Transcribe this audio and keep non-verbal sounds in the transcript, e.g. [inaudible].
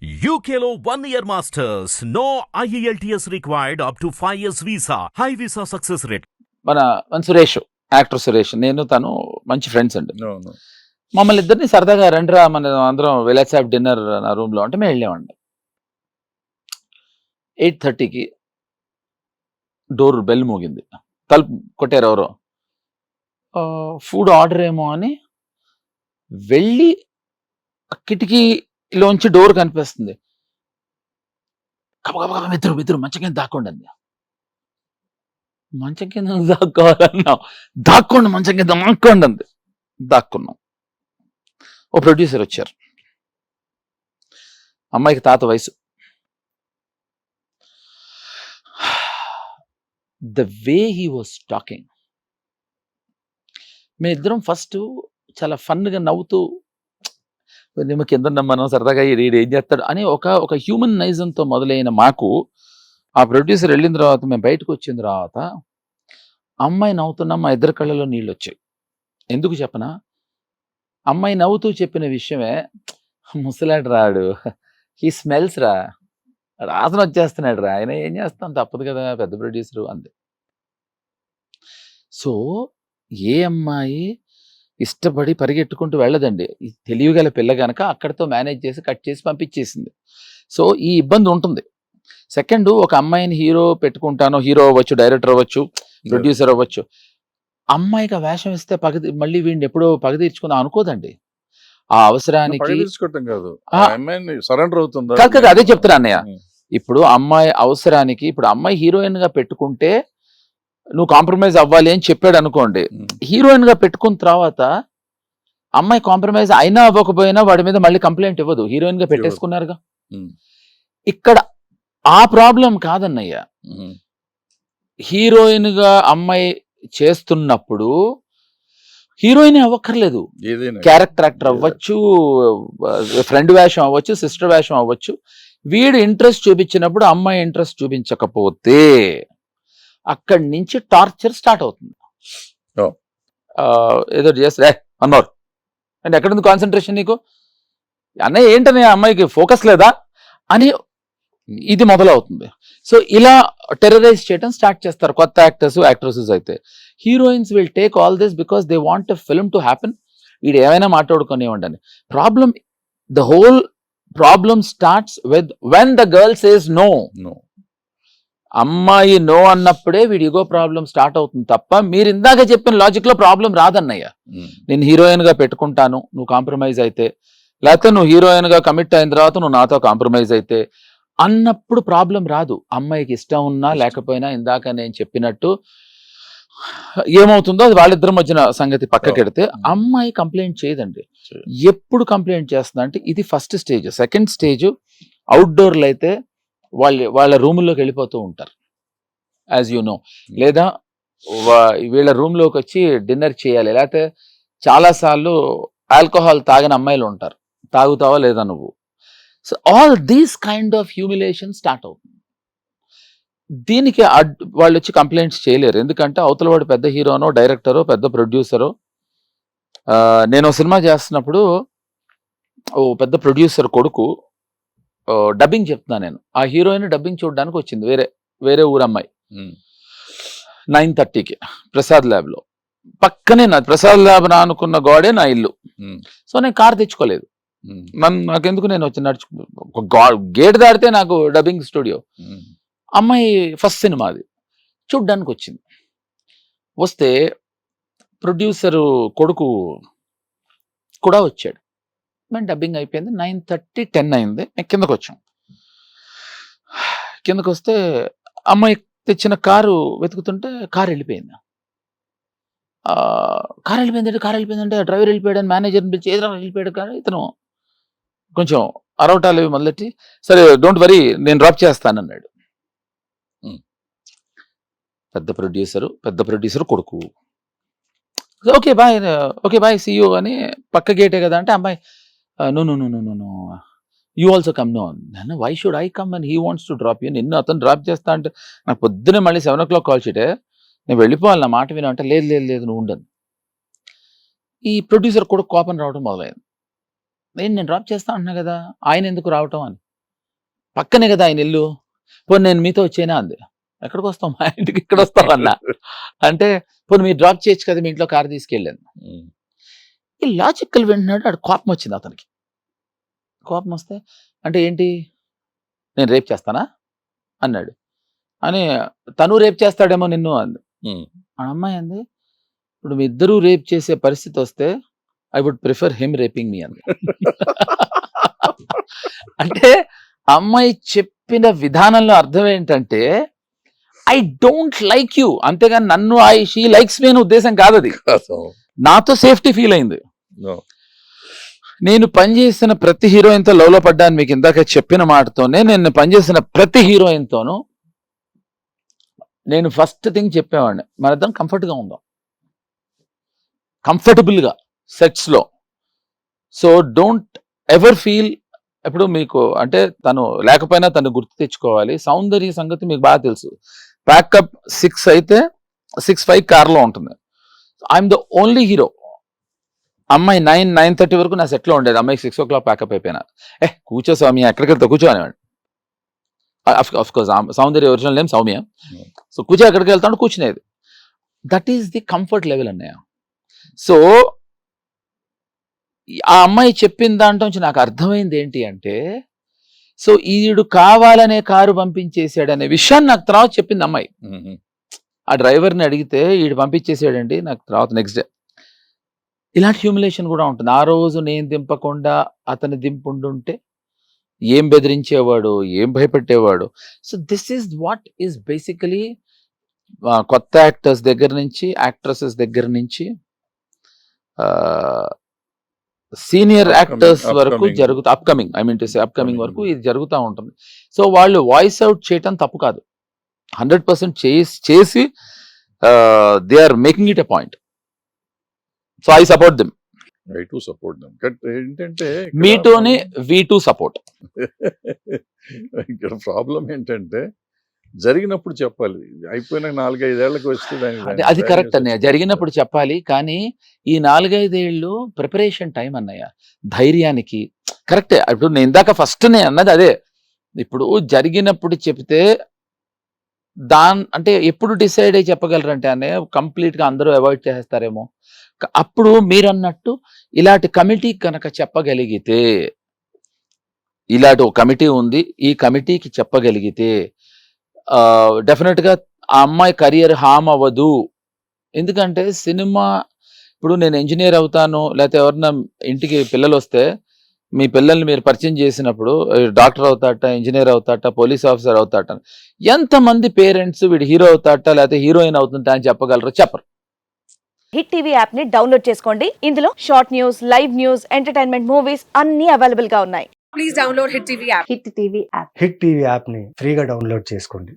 One year masters. No E IELTS required up to 5 years visa. High visa success rate. మన మన Suresh actor Suresh నేను తను మంచి friends అండి మమ్మల్ని ఇద్దరిని సరదాగా రండిరా మన అందరం విలేజ్ సాఫ్ డిన్నర్ నా రూమ్లో అంటే మేము వెళ్ళామండి ఎయిట్ థర్టీకి డోర్ బెల్ మోగింది తలుపు కొట్టారు ఎవరో ఫుడ్ ఆర్డర్ ఏమో అని వెళ్ళి ఆ లోంచి డోర్ కనిపిస్తుంది. కబగబ మిత్రు మిత్రు మంచం కింద దాక్కోండి అంది. మంచం కింద దాక్కోవాలన్నా దాక్కోండి మంచం కింద మాక్కోండి అంది. దాక్కున్నాం. ఓ ప్రొడ్యూసర్ వచ్చారు. అమ్మాయికి తాత వయసు. The way he was talking మీ ఇద్దరం ఫస్ట్ చాలా ఫన్గా నవ్వుతూ మేము కింద మనం సరదాగా వీడు ఏం చేస్తాడు అని ఒక ఒక హ్యూమన్ నైజంతో మొదలైన మాకు ఆ ప్రొడ్యూసర్ వెళ్ళిన తర్వాత మేము బయటకు వచ్చిన తర్వాత అమ్మాయి నవ్వుతున్నా మా ఇద్దరు కళ్ళలో నీళ్ళు వచ్చాయి. ఎందుకు చెప్పనా? అమ్మాయి నవ్వుతూ చెప్పిన విషయమే ముసలాడు రాడు ఈ స్మెల్స్ రా రాసన వచ్చేస్తున్నాడు రా ఆయన ఏం చేస్తాం తప్పదు కదా పెద్ద ప్రొడ్యూసరు అంది. సో ఏ అమ్మాయి ఇష్టపడి పరిగెట్టుకుంటూ వెళ్ళదండి. ఈ తెలివిగల పిల్ల గనక అక్కడితో మేనేజ్ చేసి కట్ చేసి పంపించేసింది. సో ఈ ఇబ్బంది ఉంటుంది. సెకండ్ ఒక అమ్మాయిని హీరో పెట్టుకుంటాను హీరో అవ్వచ్చు డైరెక్టర్ అవ్వచ్చు ప్రొడ్యూసర్ అవ్వచ్చు అమ్మాయికి వేషం ఇస్తే పగ మళ్ళీ వీడిని ఎప్పుడో పగ తీర్చుకుందాం అనుకోదండి. ఆ అవసరానికి కాదు. సరెండర్ అవుతుందా? కాదు అదే చెప్తున్నా అన్నయ్య. ఉమ్. ఇప్పుడు అమ్మాయి అవసరానికి ఇప్పుడు అమ్మాయి హీరోయిన్గా పెట్టుకుంటే నువ్వు కాంప్రమైజ్ అవ్వాలి అని చెప్పాడు అనుకోండి. ఉమ్. హీరోయిన్గా పెట్టుకున్న తర్వాత అమ్మాయి కాంప్రమైజ్ అయినా అవ్వకపోయినా వాడి మీద మళ్ళీ కంప్లైంట్ ఇవ్వదు. హీరోయిన్గా పెట్టేసుకున్నారుగా. ఉమ్. ఇక్కడ ఆ ప్రాబ్లం కాదన్నయ్య. ఉమ్. హీరోయిన్గా అమ్మాయి చేస్తున్నప్పుడు హీరోయిన్ అవ్వక్కర్లేదు. క్యారెక్టర్ యాక్టర్ అవ్వచ్చు ఫ్రెండ్ వేషం అవ్వచ్చు సిస్టర్ వేషం అవ్వచ్చు. వీడు ఇంట్రెస్ట్ చూపించినప్పుడు అమ్మాయి ఇంట్రెస్ట్ చూపించకపోతే అక్కడి నుంచి టార్చర్ స్టార్ట్ అవుతుంది. ఏదో చేస్తే. అన్నారు అంటే ఎక్కడుంది కాన్సన్ట్రేషన్ నీకు? అన్నయ్య ఏంటనే అమ్మాయికి ఫోకస్ లేదా? అని ఇది మొదలవుతుంది. సో ఇలా టెర్రరైజ్ చేయడం స్టార్ట్ చేస్తారు కొత్త యాక్టర్స్ యాక్ట్రసెస్ అయితే. Heroines will take all this because they want a film to happen. వీడు ఏమైనా మాట్లాడుకునేవ్వండి problem the whole problem starts with when the girl says no. No. అమ్మాయి నో అన్నప్పుడే వీడి ఇగో ప్రాబ్లం స్టార్ట్ అవుతుంది తప్ప మీరు ఇందాక చెప్పిన లాజిక్లో ప్రాబ్లం రాదన్నయ్య. నేను హీరోయిన్గా పెట్టుకుంటాను నువ్వు కాంప్రమైజ్ అయితే. లేకపోతే నువ్వు హీరోయిన్గా కమిట్ అయిన తర్వాత నువ్వు నాతో కాంప్రమైజ్ అయితే. అన్నప్పుడు ప్రాబ్లం రాదు. అమ్మాయికి ఇష్టం ఉన్నా లేకపోయినా ఇందాక నేను చెప్పినట్టు ఏమవుతుందో అది వాళ్ళిద్దరి మధ్యన సంగతి పక్కకెడితే అమ్మాయి కంప్లైంట్ చేయదండి. చేయదు. ఎప్పుడు కంప్లైంట్ చేస్తుందా అంటే ఇది ఫస్ట్ స్టేజ్ సెకండ్ స్టేజ్ అవుట్డోర్లో అయితే వాళ్ళ వాళ్ళ రూముల్లోకి వెళ్ళిపోతూ ఉంటారు. యాజ్ యు నో లేదా వీళ్ళ రూమ్లోకి వచ్చి డిన్నర్ చేయాలి. లేకపోతే చాలాసార్లు ఆల్కహాల్ తాగిన అమ్మాయిలు ఉంటారు. తాగుతావా లేదా నువ్వు? So all these kind of humiliation start అవుతుంది దీనికి అడ్- వాళ్ళు వచ్చి కంప్లైంట్స్ చేయలేరు. ఎందుకంటే అవతల వాడు పెద్ద హీరోనో డైరెక్టరో పెద్ద ప్రొడ్యూసరో నేను సినిమా చేస్తున్నప్పుడు ఓ పెద్ద ప్రొడ్యూసర్ కొడుకు డబ్బింగ్ చెప్తున్నా నేను. ఆ హీరోయిన్ డబ్బింగ్ చూడడానికి వచ్చింది. వేరే వేరే ఊరు అమ్మాయి ఉమ్. నైన్ థర్టీకి ప్రసాద్ ల్యాబ్లో పక్కనే నా ప్రసాద్ ల్యాబ్ నా అనుకున్న గోడే నా ఇల్లు. సో నేను కార్ తెచ్చుకోలేదు. నన్ను నాకెందుకు నేను వచ్చి నడుచు గేట్ దాటితే నాకు డబ్బింగ్ స్టూడియో. అమ్మాయి ఫస్ట్ సినిమా అది. చూడ్డానికి వచ్చింది. వస్తే ప్రొడ్యూసరు కొడుకు కూడా వచ్చాడు. మేము డబ్బింగ్ అయిపోయింది. నైన్ థర్టీ టెన్ అయింది. మేము కిందకు వచ్చాం. కిందకు వస్తే అమ్మాయి తెచ్చిన కారు వెతుకుతుంటే కారు వెళ్ళిపోయింది. కారు వెళ్ళిపోయిందంటే కారు వెళ్ళిపోయిందంటే డ్రైవర్ వెళ్ళిపోయాడు మేనేజర్ని పిలిచి ఏదైనా వెళ్ళిపోయాడు కానీ ఇతను కొంచెం అరవటాలు ఇవి మొదలెట్టి సరే డోంట్ వరీ నేను డ్రాప్ చేస్తానన్నాడు. పెద్ద ప్రొడ్యూసరు పెద్ద ప్రొడ్యూసర్ కొడుకు. Okay bye okay bye see అని పక్క గేటే కదా అంటే అమ్మాయి no no no no no no you also come no నన్ను why should I come and he wants to drop you నిన్ను అతను డ్రాప్ చేస్తా అంటే నాకు పొద్దున్నే మళ్ళీ సెవెన్ ఓ క్లాక్ కాల్ చేయటే నేను వెళ్ళిపోవాలి నా మాట వినా అంటే లేదు లేదు లేదు నువ్వు ఉండను ఈ ప్రొడ్యూసర్ కూడా కోపం రావడం మొదలైంది. నేను నేను డ్రాప్ చేస్తా అంటున్నా కదా. ఆయన ఎందుకు రావటం అని. పక్కనే కదా ఆయన ఇల్లు. పోనీ నేను మీతో వచ్చేనా అంది. ఎక్కడికి వస్తాం మా ఇంటికి ఇక్కడ వస్తాం అన్న అంటే పోనీ మీరు డ్రాప్ చేయొచ్చు కదా మీ ఇంట్లో కారు తీసుకెళ్ళాను. ఈ లాజికల్ వింటున్నాడు ఆడు కోపం వచ్చింది అతనికి. కోపం వస్తే అంటే ఏంటి? నేను రేప్ చేస్తానా? అన్నాడు. అని తను రేప్ చేస్తాడేమో నిన్ను అంది. ఆ అమ్మాయి అంది ఇప్పుడు మీ ఇద్దరూ రేప్ చేసే పరిస్థితి వస్తే I would prefer him raping me అంది. [laughs] అంటే అమ్మాయి చెప్పిన విధానంలో అర్థం ఏంటంటే ఐ డోంట్ లైక్ యూ. అంతేగాని నన్ను ఐ షీ లైక్స్ మీ అనే ఉద్దేశం కాదు. అది. నాతో సేఫ్టీ ఫీల్ అయింది. నేను పనిచేసిన ప్రతి హీరోయిన్తో లవ్లో లవ్లో పడ్డాను మీకు ఇందాక చెప్పిన మాటతోనే. నేను పనిచేసిన ప్రతి హీరోయిన్తోనూ నేను ఫస్ట్ థింగ్ చెప్పేవాడిని. మన ఇద్దరం కంఫర్ట్గా ఉందాం. కంఫర్టబుల్గా సెట్స్లో. సో డోంట్ ఎవర్ ఫీల్ ఎప్పుడు మీకు అంటే తను లేకపోయినా తను గుర్తు తెచ్చుకోవాలి. సౌందర్య సంగతి మీకు బాగా తెలుసు. ప్యాకప్ సిక్స్ అయితే సిక్స్ ఫైవ్ కార్లో ఉంటుంది. I'm the only hero. అమ్మాయి నైన్ నైన్ థర్టీ వరకు నా సెట్లో ఉండేది. అమ్మాయి సిక్స్ ఓ క్లాక్ ప్యాకప్ అయిపోయినా. ఏ కూర్చో సౌమ్య ఎక్కడికి వెళ్తా కూర్చో అనేవాడు. Of course Soundarya original name Soumya. So కూర్చో ఎక్కడికి వెళ్తాడు కూర్చునేది. That is the comfort level అన్నయ్య. సో ఆ అమ్మాయి చెప్పిన దాంట్లో నుంచి నాకు అర్థమైంది ఏంటి అంటే సో ఈడు కావాలనే కారు పంపించేసాడనే విషయాన్ని నాకు తర్వాత చెప్పింది అమ్మాయి. ఆ డ్రైవర్ని అడిగితే ఈడు పంపించేసాడండి నాకు తర్వాత నెక్స్ట్ డే ఇలాంటి హ్యూమిలేషన్ కూడా ఉంటుంది. ఆ రోజు నేను దింపకుండా అతను దింపుండుంటే ఏం బెదిరించేవాడు? ఏం భయపెట్టేవాడు? So this is what is basically కొత్త యాక్టర్స్ దగ్గర నుంచి యాక్ట్రసెస్ దగ్గర నుంచి సీనియర్ యాక్టర్స్ వరకు. జరుగుతా upcoming I mean to say upcoming. వరకు ఇది జరుగుతూ ఉంటుంది. సో వాళ్ళు వాయిస్ అవుట్ చేయటం తప్పు కాదు. హండ్రెడ్ పర్సెంట్ చేసి they are making it a point so I support them I too support them but ఏంటంటే ఇక్కడ మీ టూని వి టూ సపోర్ట్ ఇక్కడ ప్రాబ్లం ఏంటంటే జరిగినప్పుడు చెప్పాలి. అయిపోయిన నాలుగైదేళ్ళకు వస్తే అది కరెక్ట్ అన్నయ్య. జరిగినప్పుడు చెప్పాలి. కానీ ఈ నాలుగైదేళ్ళు ప్రిపరేషన్ టైం అన్నయ్య. ధైర్యానికి. కరెక్టే ఇప్పుడు నేను ఇందాక ఫస్ట్ నేను అన్నది అదే. ఇప్పుడు జరిగినప్పుడు చెప్తే దాన్ అంటే ఎప్పుడు డిసైడ్ అయ్యి చెప్పగలరంటే అనే కంప్లీట్గా అందరూ అవాయిడ్ చేస్తారేమో అప్పుడు మీరు అన్నట్టు ఇలాంటి కమిటీ కనుక చెప్పగలిగితే ఇలాంటి ఒక కమిటీ ఉంది ఈ కమిటీకి చెప్పగలిగితే డెఫినెట్గా ఆ అమ్మాయి కెరియర్ హామ్ అవ్వదు. ఎందుకంటే సినిమా ఇప్పుడు నేను ఇంజనీర్ అవుతాను లేకపోతే ఎవరన్నా ఇంటికి పిల్లలు వస్తే మీ పిల్లల్ని మీరు పరిచయం చేసినప్పుడు డాక్టర్ అవుతాట ఇంజనీర్ అవుతాట పోలీస్ ఆఫీసర్ అవుతాట ఎంతమంది పేరెంట్స్ వీడు హీరో అవుతాట లేకపోతే హీరోయిన్ అవుతుంటా అని చెప్పగలరు చెప్పరు. హిట్ టీవీ యాప్ని డౌన్లోడ్ చేసుకోండి. ఇందులో short news live news entertainment movies అన్ని అవైలబుల్గా ఉన్నాయి. please download Hit TV app. Hit TV app. Hit TV యాప్ని ఫ్రీగా డౌన్లోడ్ చేసుకోండి.